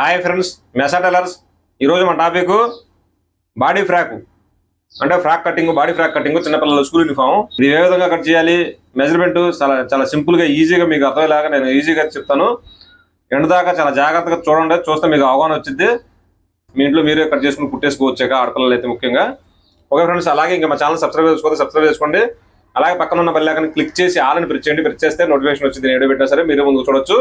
Hi friends మెసాటెలర్స్ ఈరోజు మన టాపిక్ బాడీ ఫ్రాక్. అంటే frock cutting body frock cutting చిన్నపిల్లల స్కూల్ యూనిఫామ్. ఇది ఏ విధంగా కట్ చేయాలి? మెజర్మెంట్ చాలా చాలా సింపుల్గా ఈజీగా మీకు అర్థమయ్యేలాగా నేను ఈజీగా చెప్తాను. ఎండదాకా చాలా జాగ్రత్తగా చూడండి చూస్తే మీకు అవగాహన వచ్చింది మీ ఇంట్లో మీరే కట్ చేసుకుని కుట్టేసుకోవచ్చాక ఆడపిల్లలు అయితే ముఖ్యంగా. ఓకే ఫ్రెండ్స్ అలాగే ఇంకా మా ఛానల్ సబ్స్క్రైబ్ చేసుకోండి సబ్స్క్రైబ్ చేసుకోండి. అలాగే పక్కన ఉన్న బెల్ క్లిక్ చేసి ఆలని ప్రెస్ చేయండి. ప్రెస్ చేస్తే నోటిఫికేషన్ వచ్చింది. నేను పెట్టినా సరే మీరు ముందు చూడొచ్చు.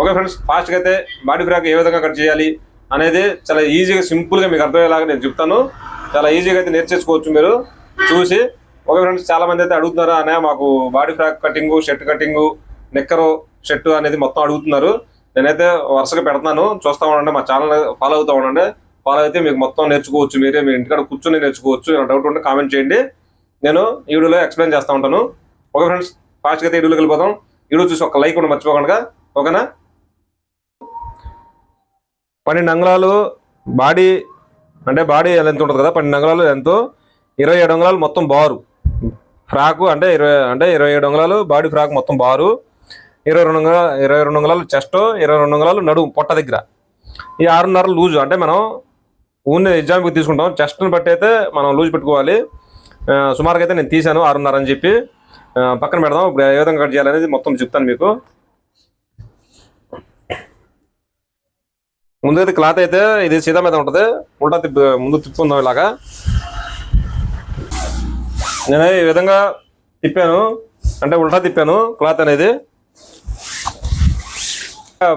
ఓకే ఫ్రెండ్స్ ఫాస్ట్గా అయితే బాడీ ఫ్రాక్ ఏ విధంగా కట్ చేయాలి అనేది చాలా ఈజీగా సింపుల్గా మీకు అర్థమయ్యేలాగా నేను చెప్తాను. చాలా ఈజీగా అయితే నేర్చేసుకోవచ్చు మీరు. చూసి ఓకే ఫ్రెండ్స్ చాలా మంది అయితే అడుగుతున్నారు అనే మాకు body frock cutting shirt cutting నిక్కరు షర్ట్ అనేది మొత్తం అడుగుతున్నారు. నేనైతే వరుసగా పెడతాను. చూస్తా ఉండండి మా ఛానల్ ఫాలో అవుతా ఉండండి. ఫాలో అయితే మీకు మొత్తం నేర్చుకోవచ్చు మీరే. మీ ఇంటికాడ కూర్చొని నేర్చుకోవచ్చు. ఏమైనా డౌట్ ఉంటే కామెంట్ చేయండి. నేను ఈ వీడియోలో ఎక్స్ప్లెయిన్ చేస్తూ ఉంటాను. ఓకే ఫ్రెండ్స్ ఫాస్ట్గా అయితే ఈ వీడియోకి వెళ్ళిపోతాం వీడియో చూసి ఒక లైక్ కూడా మర్చిపోకుండా. ఓకేనా? పన్నెండు అంగుళాలు బాడీ అంటే బాడీ ఎంత ఉంటుంది కదా పన్నెండు అంగుళాలు ఎంతో ఇరవై ఏడు అంగుళాలు మొత్తం బారు. ఫ్రాకు అంటే ఇరవై అంటే ఇరవై ఏడు అంగుళాలు బాడీ ఫ్రాక్ మొత్తం బారు. ఇరవై రెండు అంగుళాలు ఇరవై రెండు అంగుళాలు చెస్ట్ ఇరవై రెండు అంగుళాలు నడుము పొట్ట దగ్గర. ఈ ఆరున్నర లూజు అంటే మనం ఊరిని ఎగ్జామ్కి తీసుకుంటాం. చెస్ట్ని బట్టి అయితే మనం లూజ్ పెట్టుకోవాలి. సుమారుగా అయితే నేను తీశాను ఆరున్నర అని చెప్పి. పక్కన పెడదాం. ఇప్పుడు ఏ విధంగా కట్ చేయాలనేది మొత్తం చెప్తాను మీకు. ముందైతే క్లాత్ అయితే ఇది సీదా మీద ఉంటుంది. ఉల్టా తిప్పి ముందు తిప్పుకుందాం ఇలాగా. నేను ఈ విధంగా తిప్పాను. అంటే ఉల్టా తిప్పాను క్లాత్ అనేది.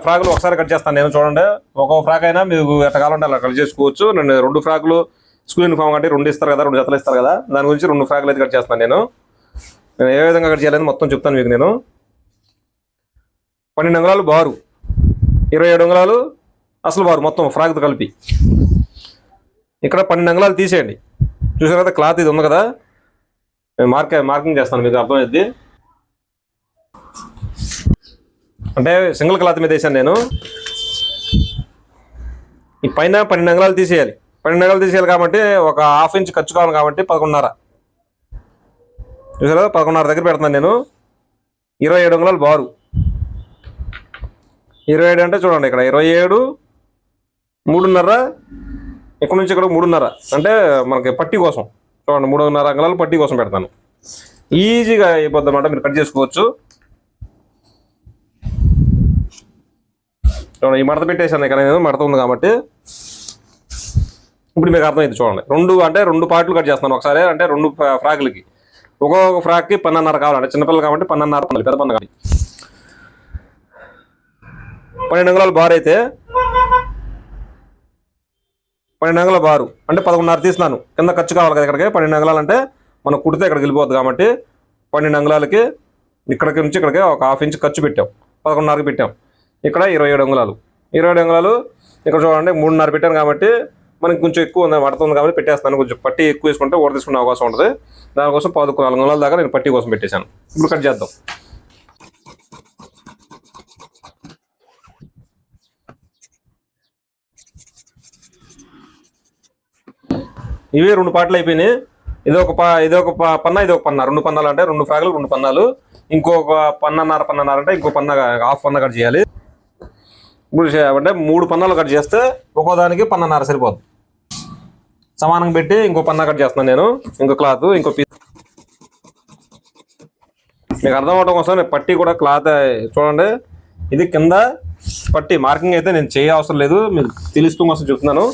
ఫ్రాకులు ఒకసారి కట్ చేస్తాను నేను చూడండి. ఒక్కొక్క ఫ్రాక్ అయినా మీకు ఎట్ట కావాలంటే అలా కట్ చేసుకోవచ్చు. నేను రెండు ఫ్రాకులు స్కూల్ యూనిఫామ్ అంటే రెండు ఇస్తారు కదా రెండు జతలు ఇస్తారు కదా. దాని గురించి రెండు ఫ్రాకులు అయితే కట్ చేస్తాను నేను. నేను ఏ విధంగా కట్ చేయాలని మొత్తం చెప్తాను మీకు నేను. పన్నెండు అంగుళాలు బారు. ఇరవై ఏడు అంగుళాలు అసలు బారు మొత్తం ఫ్రాక్తో కలిపి. ఇక్కడ పన్నెండు అంగుళాలు తీసేయండి. చూసారు కదా క్లాత్ ఇది ఉంది కదా? నేను మార్కింగ్ చేస్తాను మీకు అర్థమైంది అంటే సింగిల్ క్లాత్ మీద వేసాను నేను. ఈ పైన పన్నెండు అంగుళాలు తీసేయాలి. పన్నెండు అంగుళాలు తీసేయాలి కాబట్టి ఒక హాఫ్ ఇంచ్ ఖర్చు కావాలి కాబట్టి పదకొండున్నర. చూసారా పదకొండున్నర దగ్గర పెడుతున్నాను నేను. ఇరవై ఏడు అంగుళాలు బారు. ఇరవై ఏడు అంటే చూడండి ఇక్కడ ఇరవై ఏడు మూడున్నర ఇక్కడ నుంచి ఇక్కడ మూడున్నర? అంటే మనకి పట్టి కోసం. చూడండి మూడున్నర అంగుళాలు పట్టి కోసం పెడతాను. ఈజీగా అయిపోద్ది అన్నమాట మీరు కట్ చేసుకోవచ్చు. చూడండి ఈ మడత పెట్టేశాను ఇక్కడ నేను మడత ఉంది కాబట్టి. ఇప్పుడు మీకు అర్థమైంది చూడండి. రెండు అంటే రెండు పార్ట్లు కట్ చేస్తాను ఒకసారి అంటే రెండు ఫ్రాకులకి. ఒక్కొక్క ఫ్రాక్కి పన్నెన్నర కావాలంటే చిన్నపిల్లలు కాబట్టి పన్నెన్నర పన్నెండు పెద్ద పన్న కాబట్టి పన్నెండు అంగుళాలు బారు అయితే పన్నెండు అంగుల బారు. అంటే పదకొండున్నర తీస్తున్నాను కింద ఖర్చు కావాలి కదా ఇక్కడికి? పన్నెండు అంగుళాలు అంటే మనం కుడితే ఇక్కడికి వెళ్ళిపోద్ది కాబట్టి పన్నెండు అంగుళాలకి ఇక్కడికి నుంచి ఇక్కడికి ఒక హాఫ్ ఇంచ్ ఖర్చు పెట్టాం. పదకొండున్నరకి పెట్టాం. ఇక్కడ ఇరవై ఏడు అంగుళాలు. ఇరవై ఏడు అంగుళాలు ఇక్కడ చూడండి మూడున్నర పెట్టాను కాబట్టి మనకి కొంచెం ఎక్కువ ఉంది పడుతుంది కాబట్టి పెట్టేస్తాను. కొంచెం పట్టి ఎక్కువ వేసుకుంటే ఓడ తీసుకునే అవకాశం ఉంటుంది. దానికోసం పదకొండు నాలుగు అంగుళాల దాకా నేను పట్టి కోసం పెట్టేశాను. ఇప్పుడు కట్ చేద్దాం. ఇవి రెండు పాటలు అయిపోయినాయి. ఇది ఒక ప- ఇది ఒక పన్న ఇది ఒక పన్న. రెండు పన్నాలు అంటే రెండు ఫ్రాగులు రెండు పన్నాలు. ఇంకొక పన్నన్నర పన్నన్నర అంటే ఇంకో పన్న హాఫ్ పన్న కట్ చేయాలి. ఇప్పుడు అంటే మూడు పన్నాలు కట్ చేస్తే ఒక్కో దానికి పన్నన్నర సరిపోద్ది. సమానం పెట్టి ఇంకో పన్న కట్ చేస్తున్నాను నేను. ఇంకో క్లాత్ ఇంకో పీస్ మీకు అర్థం అవడం కోసం నేను పట్టి కూడా క్లాత్ చూడండి. ఇది కింద పట్టి. మార్కింగ్ అయితే నేను చేయ అవసరం లేదు. మీకు తెలుస్తూ కోసం చెప్తున్నాను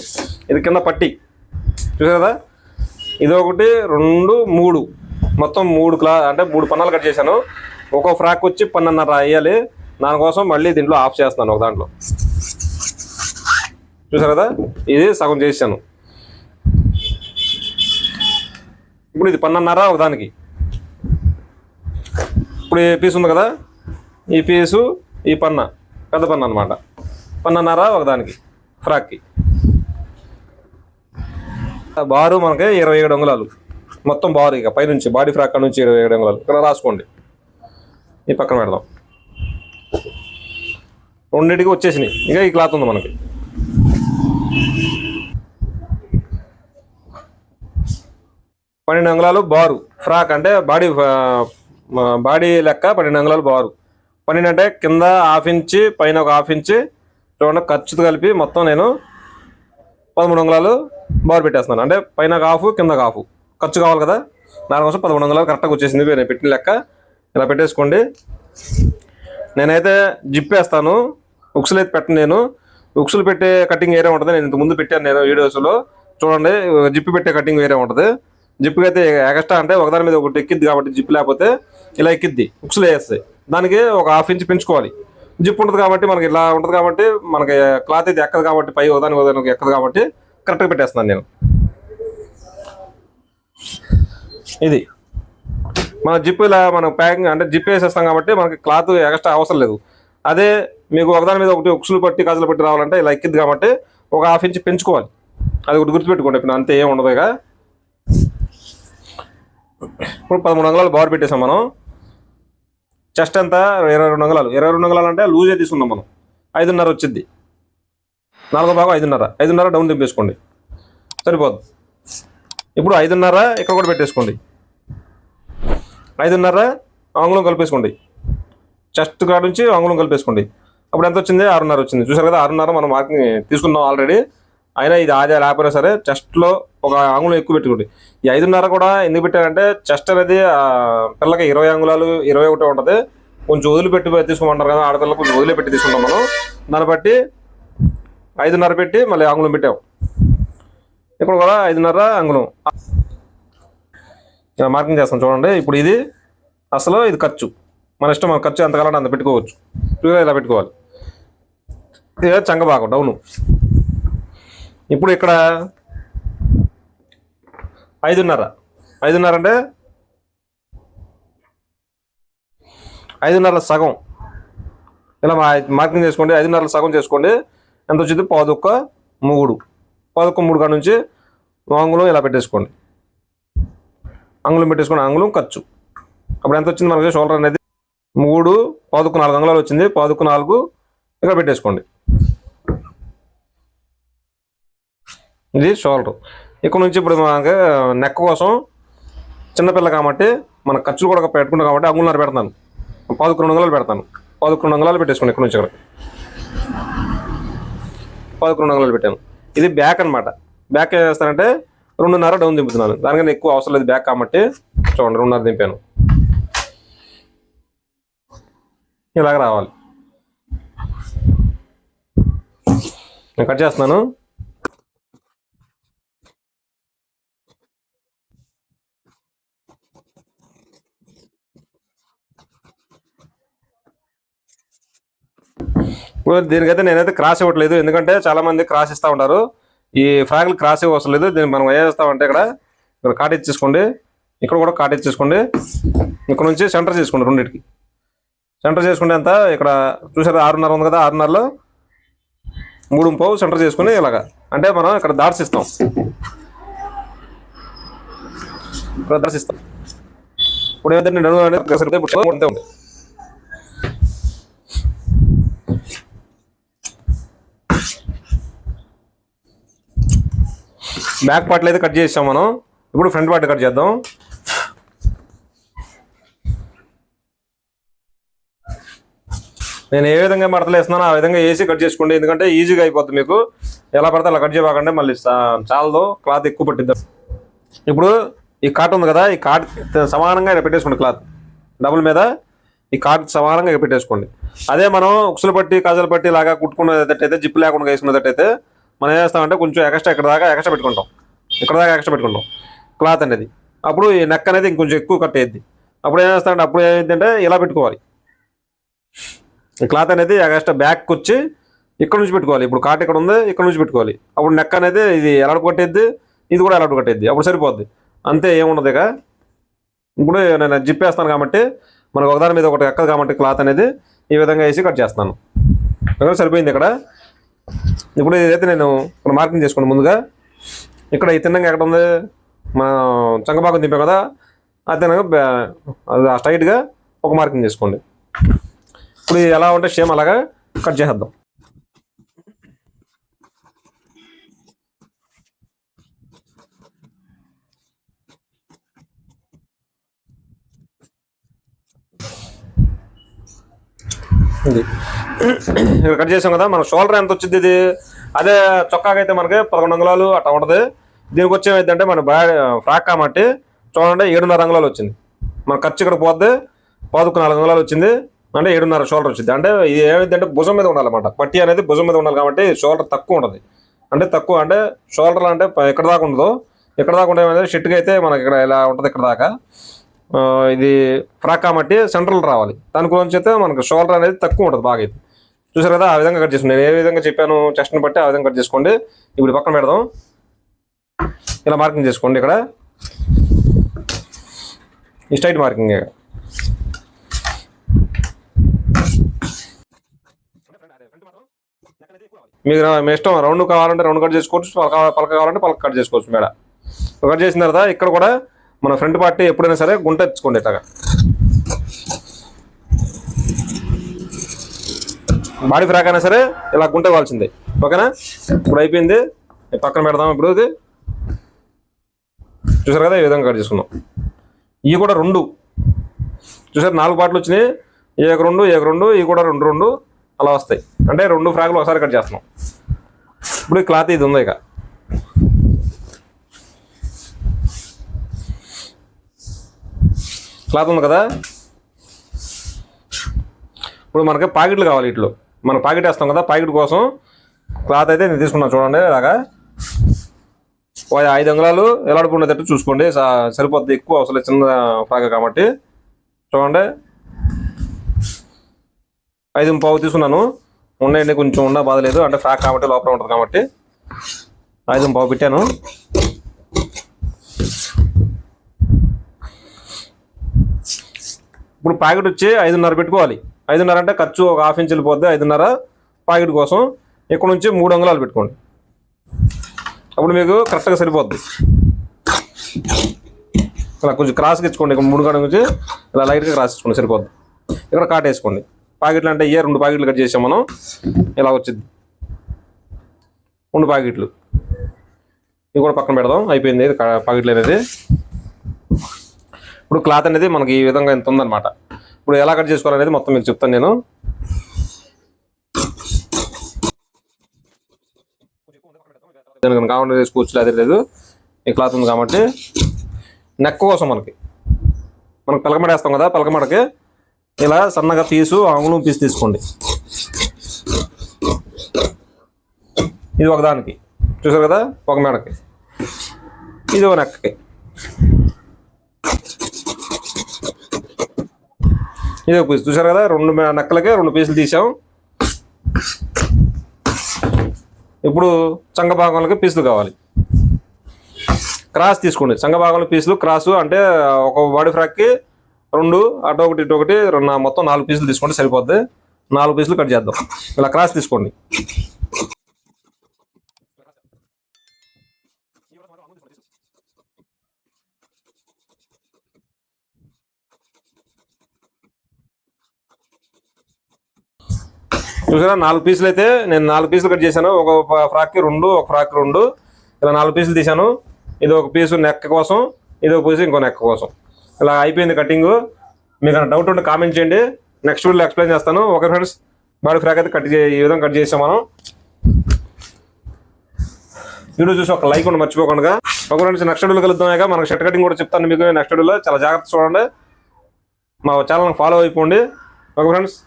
ఇది కింద పట్టి. చూసారు? కదా ఇది ఒకటి రెండు మూడు. మొత్తం మూడు క్లా అంటే మూడు పన్నాలు కట్ చేశాను. ఒక్కో ఫ్రాక్ వచ్చి పన్నెన్నర వేయాలి. దానికోసం మళ్ళీ దీంట్లో ఆఫ్ చేస్తాను ఒక దాంట్లో. చూసారు? కదా ఇది సగం చేశాను. ఇప్పుడు ఇది పన్నెన్నర ఒక దానికి. ఇప్పుడు ఈ పీస్ ఉంది కదా? ఈ పీసు ఈ పన్న. పెద్ద పన్న అనమాట పన్నన్నర ఒకదానికి ఫ్రాక్కి. బారు మనకి ఇరవై ఏడు అంగుళాలు. మొత్తం బారు ఇక పైనుంచి బాడీ ఫ్రాక్ నుంచి ఇరవై ఏడు అంగుళాలు. ఇక్కడ రాసుకోండి. ఈ పక్కన పెడదాం. రెండింటికి వచ్చేసినాయి. ఇక ఈ క్లాత్ ఉంది మనకి. పన్నెండు అంగుళాలు బారు. ఫ్రాక్ అంటే బాడీ బాడీ లెక్క పన్నెండు అంగుళాలు బారు. పన్నెండు అంటే కింద హాఫ్ ఇంచి పైన ఒక హాఫ్ ఇంచి చూడండి ఖర్చుతో కలిపి మొత్తం నేను పదమూడు అంగుళాలు బార్ పెట్టేస్తున్నాను. అంటే పైన కాఫ్ కింద హాఫ్ ఖర్చు కావాలి కదా? దానికోసం పదమూడు వందలు కరెక్ట్గా వచ్చేసింది. నేను పెట్టిన లెక్క. ఇలా పెట్టేసుకోండి. నేనైతే జిప్ వేస్తాను. ఉక్సులు అయితే పెట్టను నేను. ఉక్సులు పెట్టే కటింగ్ వేరే ఉంటుంది. నేను ఇంత ముందు పెట్టాను నేను వీడియోస్లో. చూడండి జిప్పు పెట్టే కటింగ్ వేరే ఉంటుంది. జిప్కి అయితే ఎక్స్ట్రా అంటే ఒకదాని మీద ఒకటి ఎక్కిద్ది కాబట్టి జిప్ లేకపోతే ఇలా ఎక్కిద్ది. ఉక్సులు వేస్తాయి దానికి ఒక హాఫ్ ఇంచ్ పెంచుకోవాలి. జిప్ ఉంటుంది కాబట్టి మనకి ఇలా ఉంటుంది కాబట్టి మనకి క్లాత్ అయితే ఎక్కదు కాబట్టి పై ఒకదాని ఒకదానికి ఎక్కదు కాబట్టి కరెక్ట్గా పెట్టేస్తున్నాను నేను. ఇది. మన జిప్ ఇలా మనం ప్యాకింగ్ అంటే జిప్ వేసేస్తాం కాబట్టి మనకి క్లాత్ ఎక్స్ట్రా అవసరం లేదు. అదే మీకు ఒకదాని మీద ఒకటి ఉక్సులు పట్టి కాజులు పట్టి రావాలంటే ఇలా ఎక్కిద్ది కాబట్టి ఒక హాఫ్ ఇంచ్ పెంచుకోవాలి. అది ఒకటి గుర్తుపెట్టుకోండి ఇప్పుడు అంతే ఏం ఉండదు ఇక. ఇప్పుడు పదమూడు అంగుళాలు బార్ పెట్టేసాం మనం. చెస్ట్ ఎంత? ఇరవై రెండు అంగుళాలు. ఇరవై రెండు అంగుళాలు అంటే లూజే తీసుకున్నాం మనం. ఐదున్నర వచ్చింది నాలుగో భాగం ఐదున్నర. ఐదున్నర డౌన్ దింపేసుకోండి. సరిపోద్ది ఇప్పుడు ఐదున్నర ఇక్కడ కూడా పెట్టేసుకోండి. ఐదున్నర ఆంగ్లం కలిపేసుకోండి. చెస్ట్ కాడ నుంచి ఆంగ్లం కలిపేసుకోండి. అప్పుడు ఎంత వచ్చింది? ఆరున్నర వచ్చింది. చూసారు కదా ఆరున్నర మనం మార్కింగ్ తీసుకున్నాం ఆల్రెడీ అయినా ఇది ఆదా లేకపోయినా సరే చెస్ట్లో ఒక ఆంగులం ఎక్కువ పెట్టుకోండి. ఈ ఐదున్నర కూడా ఎందుకు పెట్టారంటే చెస్ట్ అనేది ఆ, పిల్లకి ఇరవై అంగుళాలు ఇరవై ఒకటి ఉంటుంది. కొంచెం వదిలిపెట్టి తీసుకోమంటారు కదా ఆడపిల్లలు కొంచెం వదిలిపెట్టి తీసుకుంటాం మనం. దాన్ని బట్టి ఐదున్నర పెట్టి మళ్ళీ అంగుళం పెట్టాం. ఇక్కడ కూడా ఐదున్నర అంగుళం ఇలా మార్కింగ్ చేస్తాం చూడండి. ఇప్పుడు ఇది అసలు ఇది ఖర్చు. మన ఇష్టం మన ఖర్చు ఎంత కావాలంటే అంత పెట్టుకోవచ్చు. ఇలా పెట్టుకోవాలి. ఇది చంగభాగం డౌను. ఇప్పుడు ఇక్కడ ఐదున్నర. ఐదున్నర అంటే ఐదున్నర సగం. ఇలా మా మార్కింగ్ చేసుకోండి. ఐదున్నర సగం చేసుకోండి. ఎంత వచ్చింది? పాదొక్క మూడు. పాదొక్క మూడు కాడ నుంచి అంగుళం ఇలా పెట్టేసుకోండి? అంగుళం పెట్టేసుకోండి. అంగుళం ఖర్చు. అప్పుడు ఎంత వచ్చింది మనకి? షోల్డర్ అనేది మూడు పాదుకు నాలుగు అంగుళాలు వచ్చింది. పాదుకు నాలుగు ఇక్కడ పెట్టేసుకోండి. ఇది షోల్డర్. ఇక్కడ నుంచి ఇప్పుడు మనకి నెక్ కోసం చిన్నపిల్ల కాబట్టి మన ఖర్చులు కూడా పెట్టుకుంటాం కాబట్టి అంగుళన్నర పెడతాను. పాదుకు రెండు అంగుళాలు పెడతాను. పాదుకు రెండు అంగుళాలు పెట్టేసుకోండి ఇక్కడ నుంచి ఇక్కడ పదకొండు రెండు పెట్టాను. ఇది బ్యాక్ అన్నమాట. బ్యాక్ ఏం చేస్తానంటే రెండున్నర డౌన్ దింపుతున్నాను. దానికన్నా ఎక్కువ అవసరం లేదు బ్యాక్ కాబట్టి చూడండి రెండున్నర దింపాను. ఇలాగ రావాలి. నేను కట్ చేస్తున్నాను. దీనికైతే నేనైతే క్రాస్ ఇవ్వట్లేదు. ఎందుకంటే చాలా మంది క్రాస్ ఇస్తూ ఉంటారు. ఈ ఫ్రాగ్లు క్రాస్ ఇవ్వవసరం లేదు. దీన్ని మనం ఏం చేస్తామంటే ఇక్కడ ఇక్కడ కాట్ ఇచ్చేసుకోండి ఇక్కడ కూడా కాట్ ఇచ్చేసుకోండి ఇక్కడ నుంచి సెంటర్ చేసుకోండి రెండింటికి. సెంటర్ చేసుకుంటే అంతా ఇక్కడ చూసారు ఆరున్నర ఉంది కదా ఆరున్నరలో మూడు పావు సెంటర్ చేసుకుని ఇలాగా. అంటే మనం ఇక్కడ దాట్స్ ఇస్తాం ఇక్కడ దర్శిస్తాం ఇస్తాం ఇప్పుడు ఏదైతే నేను అనేది ఒకసారి ఇప్పుడు బ్యాక్ పార్ట్లు అయితే కట్ చేసాం మనం. ఇప్పుడు ఫ్రంట్ పార్ట్ కట్ చేద్దాం. నేను ఏ విధంగా మడతలేస్తున్నానో ఆ విధంగా వేసి కట్ చేసుకోండి. ఎందుకంటే ఈజీగా అయిపోతుంది మీకు. ఎలా పడితే అలా కట్ చేయకుండా మళ్ళీ చాలదు. క్లాత్ ఎక్కువ పట్టిద్దాం. ఇప్పుడు ఈ కాట్ ఉంది కదా ఈ కాట్ సమానంగా పెట్టేసుకోండి క్లాత్. డబుల్ మీద ఈ కాట్ సమానంగా పెట్టేసుకోండి. అదే మనం ఉక్సులు పట్టి కాజలు పట్టి లాగా కుట్టుకున్నట్టయితే జిప్ లేకుండా వేసుకునేటట్టయితే మనం ఏం చేస్తామంటే కొంచెం ఎక్స్ట్రా ఇక్కడ దాకా ఎక్స్ట్రా పెట్టుకుంటాం. ఇక్కడ దాకా ఎక్స్ట్రా పెట్టుకుంటాం. క్లాత్ అనేది. అప్పుడు ఈ నెక్ అనేది ఇంకొంచెం ఎక్కువ కట్ అయ్యింది అప్పుడు ఏం చేస్తామంటే అప్పుడు ఏమైందంటే ఇలా పెట్టుకోవాలి. ఈ క్లాత్ అనేది ఎక్స్ట్రా బ్యాక్ వచ్చి ఇక్కడ నుంచి పెట్టుకోవాలి. ఇప్పుడు కాట్ ఇక్కడ ఉంది ఇక్కడ నుంచి పెట్టుకోవాలి. అప్పుడు నెక్ అనేది ఇది ఎలాడు కొట్టేది ఇది కూడా ఎలాడు కొట్టేది అప్పుడు సరిపోద్ది. అంతే ఏముండదు ఇక. ఇప్పుడు నేను జిప్ వేస్తాను కాబట్టి మనకు ఒకదాని మీద ఒకటి ఎక్కదు కాబట్టి క్లాత్ అనేది ఈ విధంగా వేసి కట్ చేస్తాను సరిపోయింది ఇక్కడ? ఇప్పుడు ఇదైతే నేను ఇక్కడ మార్కింగ్ చేసుకోండి ముందుగా. ఇక్కడ ఈ తిన్నంగా ఎక్కడ ఉంది? మన చంగపాకం దింపాం కదా ఆ తిన్నంగా స్ట్రైట్గా ఒక మార్కింగ్ చేసుకోండి. ఇప్పుడు ఎలా ఉంటే సేమ్ అలాగా కట్ చేసేద్దాం. ఇది ఇక్కడ కట్ చేసాం కదా మన షోల్డర్ ఎంత వచ్చింది ఇది? అదే చొక్కాకైతే మనకి పదకొండు అంగుళాలు అట్లా ఉంటుంది. దీనికి వచ్చి ఏమైందంటే మన బాడీ ఫ్రాక్ కాబట్టి చూడండి ఏడున్నర అంగుళాలు వచ్చింది. మన ఖర్చు ఇక్కడ పోద్ది పాదుకు నాలుగు అంగుళాలు వచ్చింది అంటే ఏడున్నర షోల్డర్ వచ్చింది. అంటే ఇది ఏమైందంటే భుజం మీద ఉండాలన్నమాట. పట్టి అనేది భుజం మీద ఉండాలి కాబట్టి షోల్డర్ తక్కువ ఉంటుంది. అంటే తక్కువ అంటే షోల్డర్ అంటే ఎక్కడ దాకా ఉండదు ఎక్కడ దాకా ఉంటే ఏమైందంటే అయితే మనకి ఇక్కడ ఇలా ఉంటుంది ఇక్కడ దాకా. ఇది ఫ్రాక్ కాబట్టి సెంట్రల్ రావాలి. దాని గురించి అయితే మనకు షోల్డర్ అనేది తక్కువ ఉంటుంది బాగా అయితే. చూసారు కదా ఆ విధంగా కట్ చేసుకోండి. నేను ఏ విధంగా చెప్పాను చెస్ట్ని బట్టి ఆ విధంగా కట్ చేసుకోండి. ఇప్పుడు పక్కన పెడదాం. ఇలా మార్కింగ్ చేసుకోండి ఇక్కడ. ఈ స్ట్రైట్ మార్కింగ్ మీకు మీ ఇష్టం రౌండ్ కావాలంటే రౌండ్ కట్ చేసుకోవచ్చు పలక పలక కావాలంటే పలక కట్ చేసుకోవచ్చు మేడ. కట్ చేసిన తర్వాత ఇక్కడ కూడా మన ఫ్రంట్ పార్టీ ఎప్పుడైనా సరే గుంట ఇచ్చుకోండి ఇట్లాగా బాడీ ఫ్రాక్ అయినా సరే ఇలా గుంట ఇవ్వాల్సిందే ఓకేనా? ఇప్పుడు అయిపోయింది. పక్కన పెడదాం ఇప్పుడు ఇది. చూసారు కదా ఈ విధంగా కట్ చేసుకున్నాం. ఇవి కూడా రెండు. చూసారు నాలుగు పాటలు వచ్చినాయి. ఏక రెండు ఏక రెండు ఇవి కూడా రెండు రెండు. అలా వస్తాయి. అంటే రెండు ఫ్రాక్లు ఒకసారి కట్ చేస్తున్నాం. ఇప్పుడు క్లాత్ ఇది ఉంది ఇక. క్లాత్ ఉంది కదా? ఇప్పుడు మనకి పాకెట్లు కావాలి ఇట్లో మనం పాకెట్ వేస్తాం కదా పాకెట్ కోసం క్లాత్ అయితే నేను తీసుకున్నాను చూడండి ఇలాగా. ఐదు అంగుళాలు ఎలాడుపు చూసుకోండి. సరిపోతుంది సరిపోద్ది ఎక్కువ అవసరం చిన్న ఫ్రాక్ కాబట్టి. చూడండి. ఐదు పావు తీసుకున్నాను. ఉండండి కొంచెం ఉన్న బాధ లేదు. అంటే ఫ్రాక్ కాబట్టి లోపల ఉంటుంది కాబట్టి. ఐదు పావు పెట్టాను. ఇప్పుడు ప్యాకెట్ వచ్చి ఐదున్నర పెట్టుకోవాలి. ఐదున్నర అంటే ఖర్చు ఒక హాఫ్ ఇంచ్ వెళ్ళిపోద్ది ఐదున్నర ప్యాకెట్ కోసం. ఇక్కడ నుంచి మూడు అంగుళాలు పెట్టుకోండి. అప్పుడు మీకు కరెక్ట్గా సరిపోద్ది. ఇలా కొంచెం క్రాస్కి ఇచ్చుకోండి. ఇక్కడ మూడు కాడ నుంచి ఇలా లైట్గా క్రాస్ ఇచ్చుకోండి సరిపోద్ది. ఇక్కడ కాట్ వేసుకోండి. ప్యాకెట్లు అంటే ఏ రెండు ప్యాకెట్లు కట్ చేసాం మనం. ఇలా వచ్చింది. రెండు ప్యాకెట్లు. ఇవి కూడా పక్కన పెడదాం. అయిపోయింది. ఇది కా- ప్యాకెట్లు అనేది. ఇప్పుడు క్లాత్ అనేది మనకి ఈ విధంగా ఎంత ఉందన్నమాట. ఇప్పుడు ఎలా కట్ చేసుకోవాలనేది మొత్తం మీకు చెప్తాను నేను. దానికి కావాలంటే వేసుకోవచ్చు అదే లేదు. ఈ క్లాత్ ఉంది కాబట్టి. నెక్ కోసం మనకి. మనకు పలకమడ వేస్తాం కదా పిలకమడకి. ఇలా సన్నగా పీసు అంగుళం పీసు తీసుకోండి. ఇది ఒకదానికి చూసారు కదా? ఒక మెడకి. ఇది ఒక నెక్కకి ఇది ఒక పీస్ చూసారు కదా? రెండు నక్కలకే రెండు పీసులు తీసాం ఇప్పుడు చంగ పీసులు కావాలి. క్రాస్ తీసుకోండి. చంగ భాగంలో పీసులు క్రాసు అంటే ఒక బాడీ ఫ్రాక్కి రెండు అటు ఒకటి ఇటు ఒకటి రెండు మొత్తం నాలుగు పీసులు తీసుకోండి సరిపోద్ది. నాలుగు పీసులు కట్ చేద్దాం. ఇలా క్రాస్ తీసుకోండి. చూసారా? నాలుగు పీసులు అయితే నేను నాలుగు పీసులు కట్ చేశాను. ఒక ఫ్రాక్ ఫ్రాక్కి రెండు ఒక ఫ్రాక్ రెండు. ఇలా నాలుగు పీసులు తీశాను. ఇది ఒక పీసు నెక్ కోసం ఇది ఒక పీసు ఇంకో నెక్ కోసం. ఇలా అయిపోయింది కటింగ్. మీకు డౌట్ ఉంటే కామెంట్ చేయండి. నెక్స్ట్ వీడియోలో ఎక్స్ప్లెయిన్ చేస్తాను. ఓకే ఫ్రెండ్స్ బాడీ ఫ్రాక్ అయితే కట్ ఈ విధంగా కట్ చేసాం మనం. వీడియో చూసి ఒక లైక్ ఉండి మర్చిపోకుండా. ఒక ఫ్రెండ్స్ నెక్స్ట్ వీడియోలో కలుద్దాం మనకు షర్ట్ కటింగ్ కూడా చెప్తాను మీకు. నెక్స్ట్ వీడియోలో చాలా జాగ్రత్త చూడండి. మా ఛానల్ ఫాలో అయిపోండి. Okay friends.